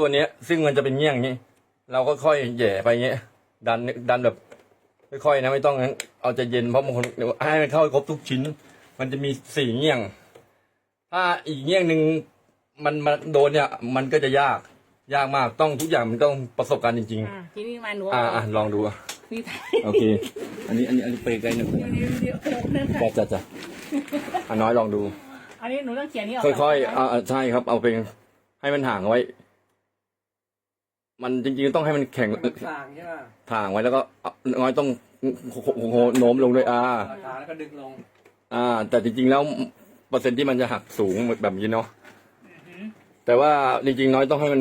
ตัวเนี้ย ซึ่งมันจะเป็นเงี้ยงนี้ เราก็ค่อยแหย่ไปเงี้ย ดันดันแบบค่อยๆนะไม่ต้องงั้นเอาใจเย็นเพราะบางคนเดี๋ยวให้มันเข้าให้ครบทุกชิ้น มันจะมีสี่เงี้ยง ถ้าอีกเงี้ยงหนึ่งมันมาโดนเนี่ย มันก็จะยากยากมากต้องทุกอย่างมันต้องประสบการณ์จริง อ่าทีนี้มาหนูๆ อ่าอ่าลองดูอะพี่ไทยโอเค อันนี้อันนี้อันนี้ไปไกลหนึ่งเดี๋ยวเดี๋ยวเดี๋ยวโอ้นั่นค่ะจ้ะจ้ะจ้ะอะน้อยลองดู อันนี้หนูต้องเขียนนี่ออกค่อยๆก่นอ่าอ่าใช่ครับ เอาไปให้มันห่างไว้ มันจริงๆต้องให้มันแข็งมันคลางใช่ไหมห่างไว้แล้วก็เอาน้อยต้องโโโโน้มลงด้วยอ่าคลางแล้วก็ดึงลงอ่า แต่จริงๆแล้วเปอร์เซ็นต์ที่มันจะหักสูงแบบนี้เนาะแต่ว่าจริงๆน้อยต้องให้มัน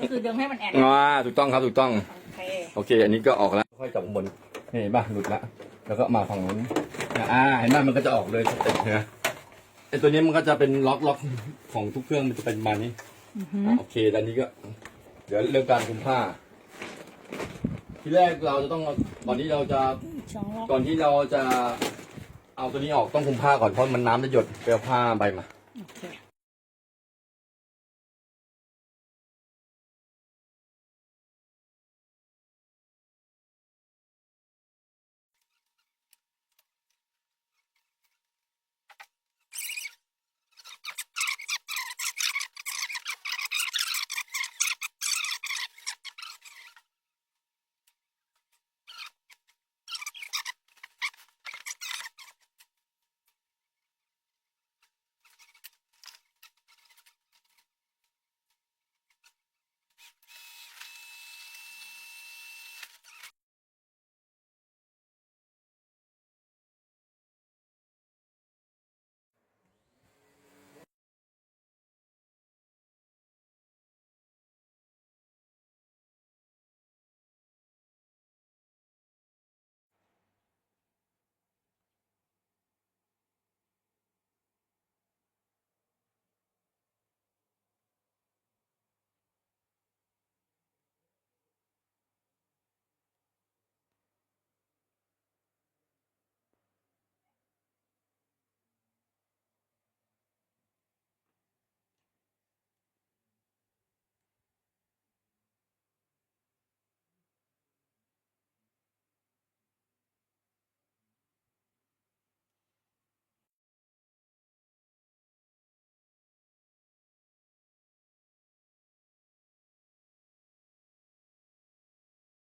ก็คือดึงให้มันแอนงาถูกต้องครับถูกต้องโอเคโอเค อันนี้ก็ออกแล้ว ค่อยจับบนนี่เห็นป่ะหลุดละ แล้วก็มาฝั่งนู้นอ่าเห็นป่ะมันก็จะออกเลยสเต็ปนะไอตัวนี้มันก็จะเป็นล็อกล็อกของทุกเครื่องมันจะเป็นประมาณนี้อะโอเคแล้วนี้ก็ เดี๋ยวเรื่องการคุมผ้า ที่แรกเราจะต้องเอาก่อนที่เราจะสองรอบก่อนที่เราจะเอาตัวนี้ออกต้องคุมผ้าก่อนเพราะมันน้ำจะหยดไปเอาผ้าใบมา โอเค